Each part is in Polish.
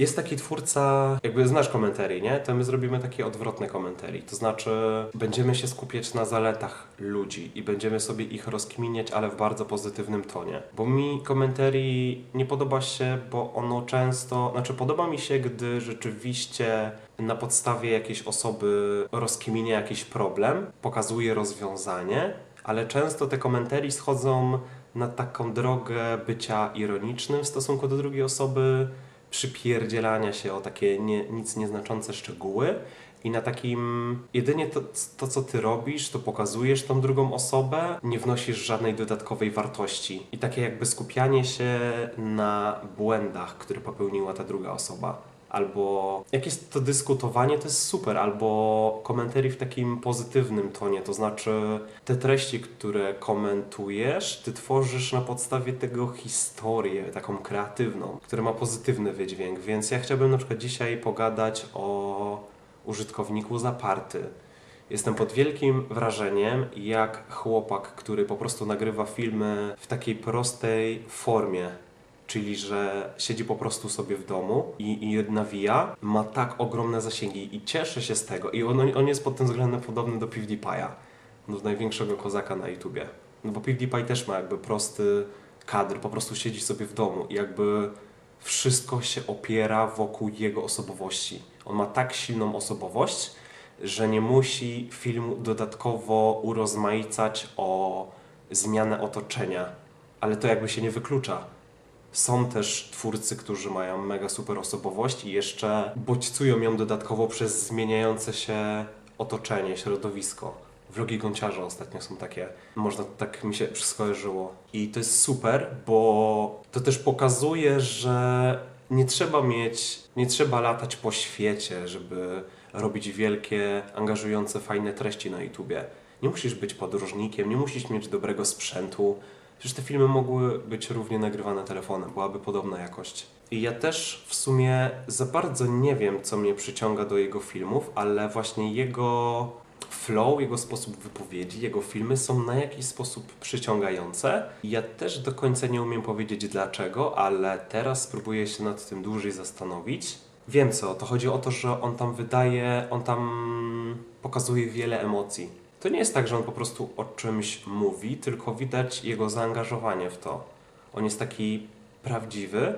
Jest taki twórca, jakby znasz komentarii, nie? To my zrobimy takie odwrotne komentarii. To znaczy, będziemy się skupiać na zaletach ludzi i będziemy sobie ich rozkminiać, ale w bardzo pozytywnym tonie. Bo mi komentarii nie podoba się, bo ono często, znaczy podoba mi się, gdy rzeczywiście na podstawie jakiejś osoby rozkminia jakiś problem, pokazuje rozwiązanie, ale często te komentarii schodzą na taką drogę bycia ironicznym w stosunku do drugiej osoby, przypierdzielania się o takie nie, nic nieznaczące szczegóły i na takim jedynie to, to, co ty robisz, to pokazujesz tą drugą osobę, nie wnosisz żadnej dodatkowej wartości. I takie jakby skupianie się na błędach, które popełniła ta druga osoba. Albo jakieś to dyskutowanie to jest super, albo komentarii w takim pozytywnym tonie, to znaczy te treści, które komentujesz, ty tworzysz na podstawie tego historię, taką kreatywną, która ma pozytywny wydźwięk, więc ja chciałbym na przykład dzisiaj pogadać o użytkowniku zaparty. Jestem pod wielkim wrażeniem, jak chłopak, który po prostu nagrywa filmy w takiej prostej formie, czyli że siedzi po prostu sobie w domu i, i nawija, ma tak ogromne zasięgi i cieszę się z tego. I on, on jest pod tym względem podobny do PewDiePie'a, do największego kozaka na YouTubie. No bo PewDiePie też ma jakby prosty kadr, po prostu siedzi sobie w domu i jakby wszystko się opiera wokół jego osobowości. On ma tak silną osobowość, że nie musi filmu dodatkowo urozmaicać o zmianę otoczenia, ale to jakby się nie wyklucza. Są też twórcy, którzy mają mega super osobowość i jeszcze bodźcują ją dodatkowo przez zmieniające się otoczenie, środowisko. Vlogi gąciarza ostatnio są takie, można tak mi się skojarzyło. I to jest super, bo to też pokazuje, że nie trzeba mieć, nie trzeba latać po świecie, żeby robić wielkie, angażujące, fajne treści na YouTubie. Nie musisz być podróżnikiem, nie musisz mieć dobrego sprzętu. Przecież te filmy mogły być równie nagrywane telefonem, byłaby podobna jakość. I ja też w sumie za bardzo nie wiem, co mnie przyciąga do jego filmów, ale właśnie jego flow, jego sposób wypowiedzi, jego filmy są na jakiś sposób przyciągające. Ja też do końca nie umiem powiedzieć dlaczego, ale teraz spróbuję się nad tym dłużej zastanowić. Wiem co, to chodzi o to, że on tam wydaje, on tam pokazuje wiele emocji. To nie jest tak, że on po prostu o czymś mówi, tylko widać jego zaangażowanie w to. On jest taki prawdziwy,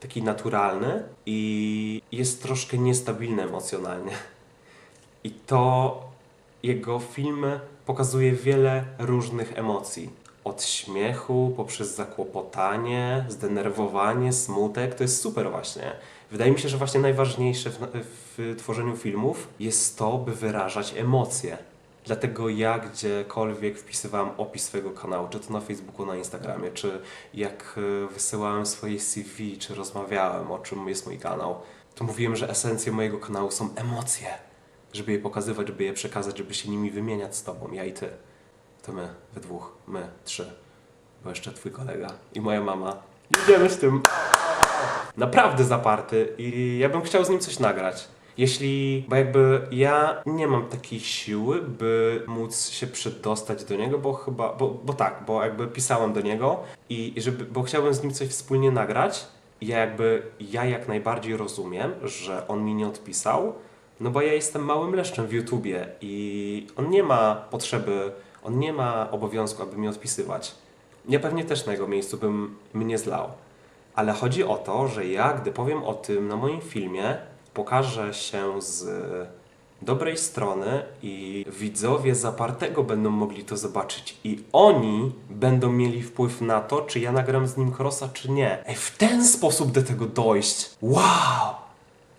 taki naturalny i jest troszkę niestabilny emocjonalnie. I to jego filmy pokazuje wiele różnych emocji. Od śmiechu, poprzez zakłopotanie, zdenerwowanie, smutek. To jest super właśnie. Wydaje mi się, że właśnie najważniejsze w, w tworzeniu filmów jest to, by wyrażać emocje. Dlatego ja gdziekolwiek wpisywałem opis swojego kanału, czy to na Facebooku, na Instagramie, czy jak e, wysyłałem swoje CV, czy rozmawiałem, o czym jest mój kanał, to mówiłem, że esencją mojego kanału są emocje. Żeby je pokazywać, żeby je przekazać, żeby się nimi wymieniać z tobą, ja i ty. To my, we dwóch, my, trzy. Bo jeszcze twój kolega i moja mama. Idziemy z tym. Naprawdę zaparty i ja bym chciał z nim coś nagrać. Jeśli, bo jakby ja nie mam takiej siły, by móc się przedostać do niego, bo chyba, bo, bo tak, bo jakby pisałem do niego i żeby, bo chciałbym z nim coś wspólnie nagrać. Ja jakby, ja jak najbardziej rozumiem, że on mi nie odpisał, no bo ja jestem małym leszczem w YouTubie i on nie ma potrzeby, on nie ma obowiązku, aby mi odpisywać. Ja pewnie też na jego miejscu bym mnie zlał. Ale chodzi o to, że ja, gdy powiem o tym na moim filmie, pokażę się z dobrej strony i widzowie zapartego będą mogli to zobaczyć i oni będą mieli wpływ na to, czy ja nagram z nim crossa, czy nie. Ej, w ten sposób do tego dojść. Wow!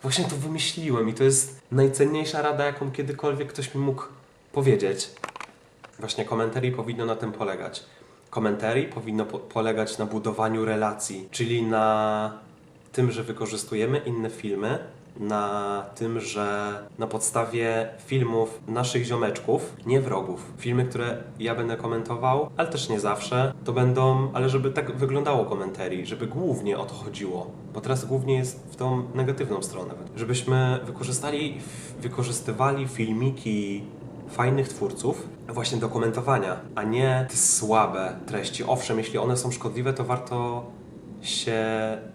Właśnie to wymyśliłem i to jest najcenniejsza rada, jaką kiedykolwiek ktoś mi mógł powiedzieć. Właśnie komentarii powinno na tym polegać. Komentarii powinno po polegać na budowaniu relacji, czyli na tym, że wykorzystujemy inne filmy, na tym, że na podstawie filmów naszych ziomeczków, nie wrogów, filmy, które ja będę komentował, ale też nie zawsze, to będą, ale żeby tak wyglądało komentarii, żeby głównie o to chodziło, bo teraz głównie jest w tą negatywną stronę, żebyśmy wykorzystali, wykorzystywali filmiki fajnych twórców właśnie do komentowania, a nie te słabe treści. Owszem, jeśli one są szkodliwe, to warto się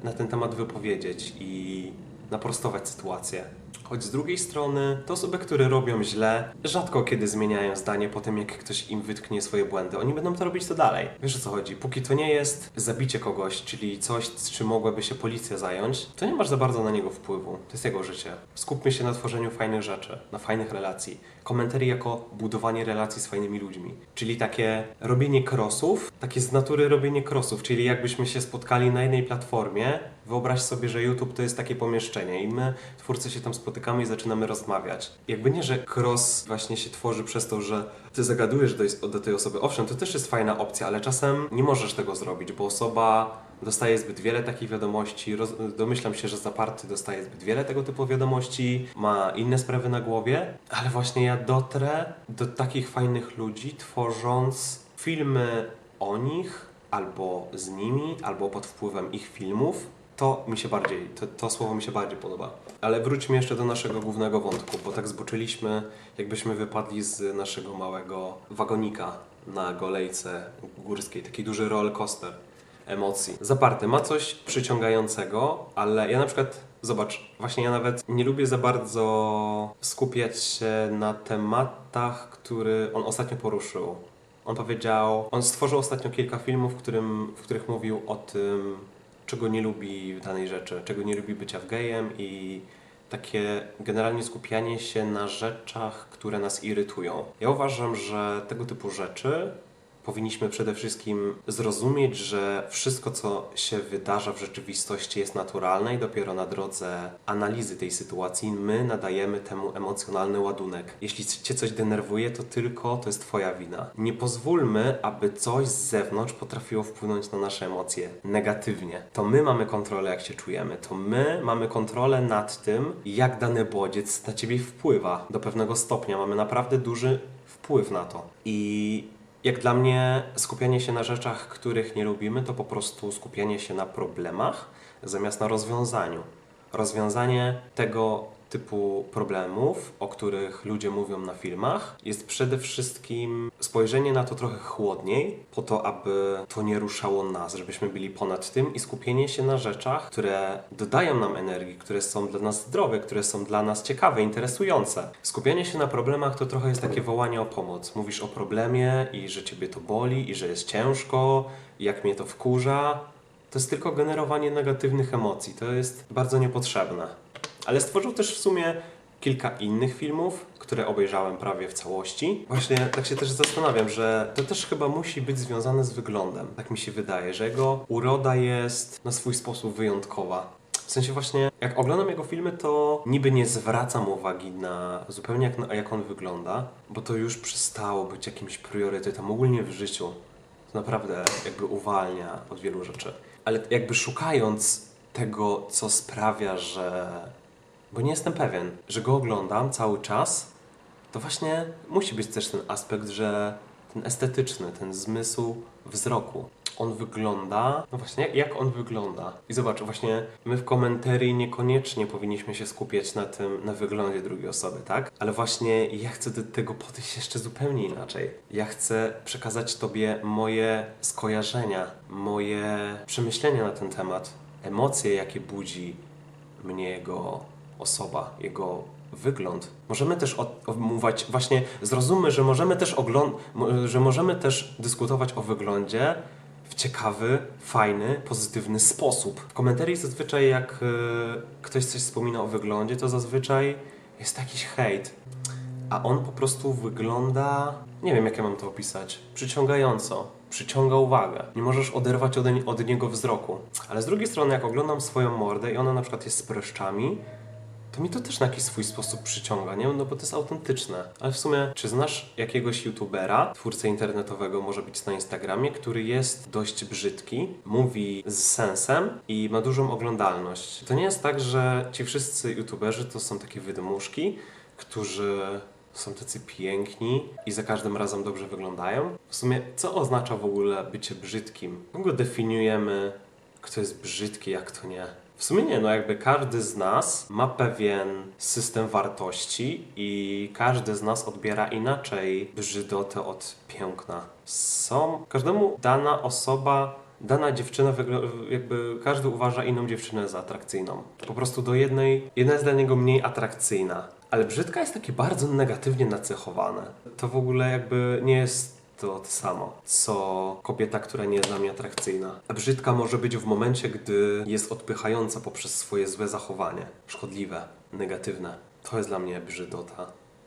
na ten temat wypowiedzieć i naprostować sytuację. Choć z drugiej strony, te osoby, które robią źle, rzadko kiedy zmieniają zdanie po tym, jak ktoś im wytknie swoje błędy. Oni będą to robić to dalej. Wiesz o co chodzi? Póki to nie jest zabicie kogoś, czyli coś, czym mogłaby się policja zająć, to nie masz za bardzo na niego wpływu. To jest jego życie. Skupmy się na tworzeniu fajnych rzeczy, na fajnych relacji. Komentarii jako budowanie relacji z fajnymi ludźmi. Czyli takie robienie krosów, takie z natury robienie krosów, czyli jakbyśmy się spotkali na jednej platformie, wyobraź sobie, że YouTube to jest takie pomieszczenie i my, twórcy, się tam spotykamy i zaczynamy rozmawiać. Jakby nie, że cross właśnie się tworzy przez to, że ty zagadujesz do, do tej osoby. Owszem, to też jest fajna opcja, ale czasem nie możesz tego zrobić, bo osoba dostaje zbyt wiele takich wiadomości. Roz, domyślam się, że zaparty dostaje zbyt wiele tego typu wiadomości, ma inne sprawy na głowie, ale właśnie ja dotrę do takich fajnych ludzi, tworząc filmy o nich, albo z nimi, albo pod wpływem ich filmów. To mi się bardziej, to, to słowo mi się bardziej podoba. Ale wróćmy jeszcze do naszego głównego wątku, bo tak zboczyliśmy, jakbyśmy wypadli z naszego małego wagonika na golejce górskiej, taki duży roller coaster emocji. Zaparte ma coś przyciągającego, ale ja na przykład, zobacz, właśnie ja nawet nie lubię za bardzo skupiać się na tematach, który on ostatnio poruszył. On powiedział, on stworzył ostatnio kilka filmów, w, którym, w których mówił o tym, czego nie lubi w danej rzeczy, czego nie lubi bycia w gejem i takie generalnie skupianie się na rzeczach, które nas irytują. Ja uważam, że tego typu rzeczy powinniśmy przede wszystkim zrozumieć, że wszystko, co się wydarza w rzeczywistości, jest naturalne i dopiero na drodze analizy tej sytuacji my nadajemy temu emocjonalny ładunek. Jeśli cię coś denerwuje, to tylko to jest Twoja wina. Nie pozwólmy, aby coś z zewnątrz potrafiło wpłynąć na nasze emocje negatywnie. To my mamy kontrolę, jak się czujemy. To my mamy kontrolę nad tym, jak dany bodziec na ciebie wpływa. Do pewnego stopnia mamy naprawdę duży wpływ na to. I jak dla mnie skupianie się na rzeczach, których nie lubimy, to po prostu skupianie się na problemach zamiast na rozwiązaniu. Rozwiązanie tego typu problemów, o których ludzie mówią na filmach, jest przede wszystkim spojrzenie na to trochę chłodniej, po to, aby to nie ruszało nas, żebyśmy byli ponad tym i skupienie się na rzeczach, które dodają nam energii, które są dla nas zdrowe, które są dla nas ciekawe, interesujące. Skupianie się na problemach to trochę jest takie wołanie o pomoc. Mówisz o problemie i że ciebie to boli i że jest ciężko, i jak mnie to wkurza. To jest tylko generowanie negatywnych emocji. To jest bardzo niepotrzebne. Ale stworzył też w sumie kilka innych filmów, które obejrzałem prawie w całości. Właśnie tak się też zastanawiam, że to też chyba musi być związane z wyglądem. Tak mi się wydaje, że jego uroda jest na swój sposób wyjątkowa. W sensie właśnie, jak oglądam jego filmy, to niby nie zwracam uwagi na zupełnie jak, jak on wygląda, bo to już przestało być jakimś priorytetem ogólnie w życiu. To naprawdę jakby uwalnia od wielu rzeczy. Ale jakby szukając tego, co sprawia, że bo nie jestem pewien, że go oglądam cały czas, to właśnie musi być też ten aspekt, że ten estetyczny, ten zmysł wzroku. On wygląda, no właśnie, jak, on wygląda. I zobacz, właśnie my w komentarii niekoniecznie powinniśmy się skupiać na tym, na wyglądzie drugiej osoby, tak? Ale właśnie ja chcę do tego podejść jeszcze zupełnie inaczej. Ja chcę przekazać Tobie moje skojarzenia, moje przemyślenia na ten temat, emocje, jakie budzi mnie jego osoba, jego wygląd. Możemy też mówić, właśnie zrozummy, że możemy też że możemy też dyskutować o wyglądzie w ciekawy, fajny, pozytywny sposób. W komentarii zazwyczaj jak y, ktoś coś wspomina o wyglądzie, to zazwyczaj jest jakiś hejt. A on po prostu wygląda, nie wiem jak ja mam to opisać, przyciągająco. Przyciąga uwagę. Nie możesz oderwać od, od niego wzroku. Ale z drugiej strony, jak oglądam swoją mordę i ona na przykład jest z preszczami, to mi to też na jakiś swój sposób przyciąga, nie? No bo to jest autentyczne. Ale w sumie, czy znasz jakiegoś youtubera, twórcę internetowego, może być na Instagramie, który jest dość brzydki, mówi z sensem i ma dużą oglądalność? To nie jest tak, że ci wszyscy youtuberzy to są takie wydmuszki, którzy są tacy piękni i za każdym razem dobrze wyglądają. W sumie, co oznacza w ogóle bycie brzydkim? Kogo definiujemy, kto jest brzydki, jak to nie? W sumie nie, no jakby każdy z nas ma pewien system wartości i każdy z nas odbiera inaczej brzydotę od piękna. Są, każdemu dana osoba dana dziewczyna, jakby każdy uważa inną dziewczynę za atrakcyjną. Po prostu do jednej, jedna jest dla niego mniej atrakcyjna. Ale brzydka jest takie bardzo negatywnie nacechowane. To w ogóle jakby nie jest to to samo, co kobieta, która nie jest dla mnie atrakcyjna. Brzydka może być w momencie, gdy jest odpychająca poprzez swoje złe zachowanie. Szkodliwe, negatywne. To jest dla mnie brzydota.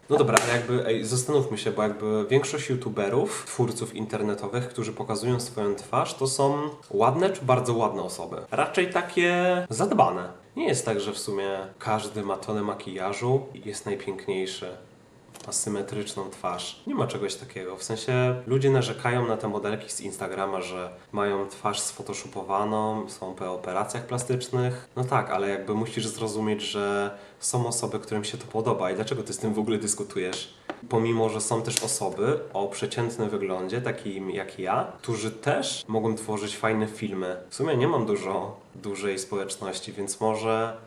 No dobra, ale jakby ej, zastanówmy się, bo jakby większość youtuberów, twórców internetowych, którzy pokazują swoją twarz, to są ładne czy bardzo ładne osoby. Raczej takie zadbane. Nie jest tak, że w sumie każdy ma tonę makijażu i jest najpiękniejszy. Ma symetryczną twarz. Nie ma czegoś takiego. W sensie ludzie narzekają na te modelki z Instagrama, że mają twarz sfotoshopowaną, są po operacjach plastycznych. No tak, ale jakby musisz zrozumieć, że są osoby, którym się to podoba i dlaczego ty z tym w ogóle dyskutujesz? Pomimo, że są też osoby o przeciętnym wyglądzie, takim jak ja, którzy też mogą tworzyć fajne filmy. W sumie nie mam dużo dużej społeczności, więc może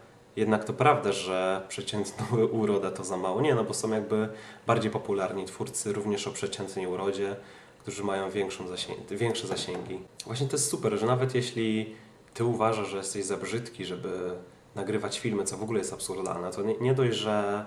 jednak to prawda, że przeciętna uroda to za mało. Nie, no bo są jakby bardziej popularni twórcy również o przeciętnej urodzie, którzy mają większą zasięg, większe zasięgi. Właśnie to jest super, że nawet jeśli ty uważasz, że jesteś za brzydki, żeby nagrywać filmy, co w ogóle jest absurdalne, to nie, nie dość, że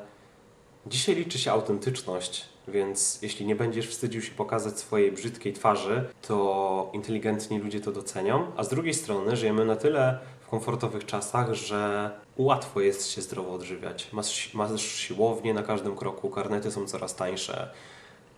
dzisiaj liczy się autentyczność, więc jeśli nie będziesz wstydził się pokazać swojej brzydkiej twarzy, to inteligentni ludzie to docenią. A z drugiej strony żyjemy na tyle w komfortowych czasach, że łatwo jest się zdrowo odżywiać. Masz, masz siłownię na każdym kroku, karnety są coraz tańsze.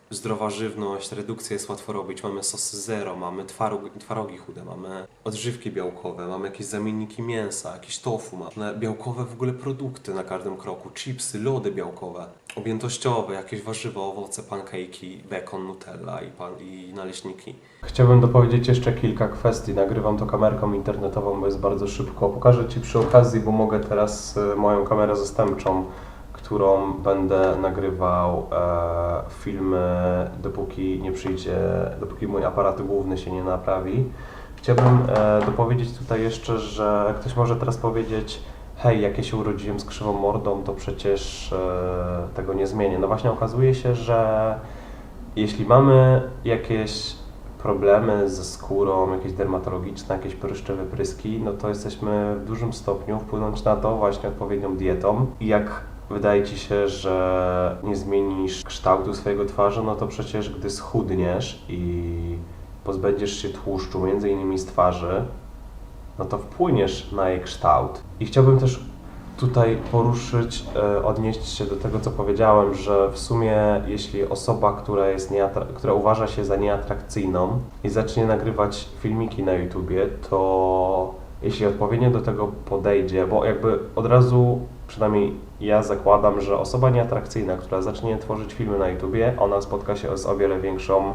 Zdrowa żywność, redukcja jest łatwo robić. Mamy sosy zero, mamy twarogi, twarogi chude, mamy odżywki białkowe, mamy jakieś zamienniki mięsa, jakieś tofu, mamy białkowe w ogóle produkty na każdym kroku, chipsy, lody białkowe, objętościowe, jakieś warzywa, owoce, pancake'i, bekon, nutella i, pan, i naleśniki. Chciałbym dopowiedzieć jeszcze kilka kwestii. Nagrywam to kamerką internetową, bo jest bardzo szybko. Pokażę Ci przy okazji, bo mogę teraz y, moją kamerę zastępczą, którą będę nagrywał e, filmy, dopóki nie przyjdzie, dopóki mój aparat główny się nie naprawi. Chciałbym e, dopowiedzieć tutaj jeszcze, że ktoś może teraz powiedzieć, hej, jak ja się urodziłem z krzywą mordą, to przecież e, tego nie zmienię. No właśnie okazuje się, że jeśli mamy jakieś problemy ze skórą, jakieś dermatologiczne, jakieś pryszcze, wypryski, no to jesteśmy w dużym stopniu wpłynąć na to właśnie odpowiednią dietą. I jak wydaje Ci się, że nie zmienisz kształtu swojego twarzy, no to przecież gdy schudniesz i pozbędziesz się tłuszczu, między innymi z twarzy, no to wpłyniesz na jej kształt. I chciałbym też tutaj poruszyć, e, odnieść się do tego, co powiedziałem, że w sumie jeśli osoba, która, jest która uważa się za nieatrakcyjną i zacznie nagrywać filmiki na YouTubie, to jeśli odpowiednio do tego podejdzie, bo jakby od razu, przynajmniej ja zakładam, że osoba nieatrakcyjna, która zacznie tworzyć filmy na YouTubie, ona spotka się z o wiele większą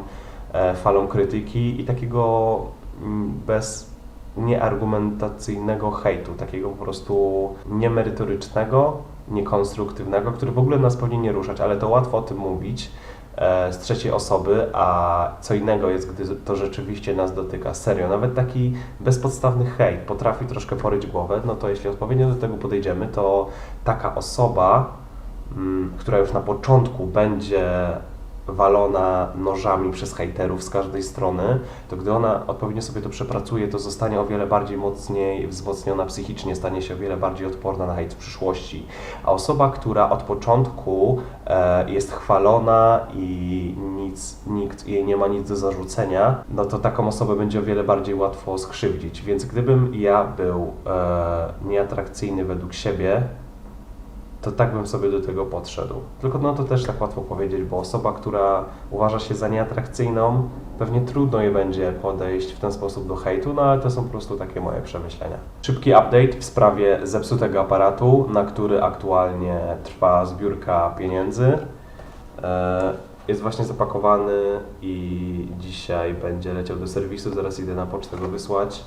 e, falą krytyki i takiego mm, bez nieargumentacyjnego hejtu, takiego po prostu niemerytorycznego, niekonstruktywnego, który w ogóle nas powinien nie ruszać, ale to łatwo o tym mówić z trzeciej osoby, a co innego jest, gdy to rzeczywiście nas dotyka. Serio, nawet taki bezpodstawny hejt potrafi troszkę poryć głowę, no to jeśli odpowiednio do tego podejdziemy, to taka osoba, mm, która już na początku będzie walona nożami przez hejterów z każdej strony, to gdy ona odpowiednio sobie to przepracuje, to zostanie o wiele bardziej mocniej wzmocniona psychicznie, stanie się o wiele bardziej odporna na hejt w przyszłości. A osoba, która od początku e, jest chwalona i nic, nikt jej nie ma nic do zarzucenia, no to taką osobę będzie o wiele bardziej łatwo skrzywdzić. Więc gdybym ja był e, nieatrakcyjny według siebie, to tak bym sobie do tego podszedł. Tylko no to też tak łatwo powiedzieć, bo osoba, która uważa się za nieatrakcyjną, pewnie trudno jej będzie podejść w ten sposób do hejtu, no ale to są po prostu takie moje przemyślenia. Szybki update w sprawie zepsutego aparatu, na który aktualnie trwa zbiórka pieniędzy. E, Jest właśnie zapakowany i dzisiaj będzie leciał do serwisu, zaraz idę na pocztę go wysłać.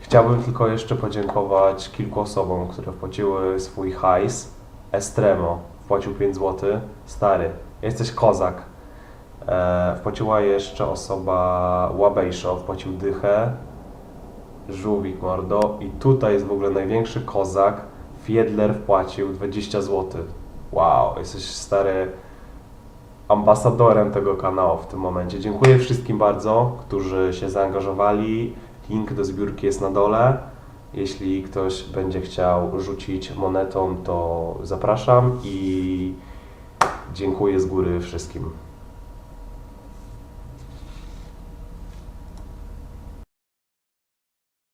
Chciałbym tylko jeszcze podziękować kilku osobom, które wpłaciły swój hajs. Estremo wpłacił 5 zł. Stary, jesteś kozak. E, wpłaciła jeszcze osoba Łabejszo, wpłacił dychę. Żółwik mordo. I tutaj jest w ogóle największy kozak. Fiedler wpłacił 20 zł. Wow, jesteś stary ambasadorem tego kanału w tym momencie. Dziękuję wszystkim bardzo, którzy się zaangażowali Link do zbiórki jest na dole. Jeśli ktoś będzie chciał rzucić monetą, to zapraszam i dziękuję z góry wszystkim.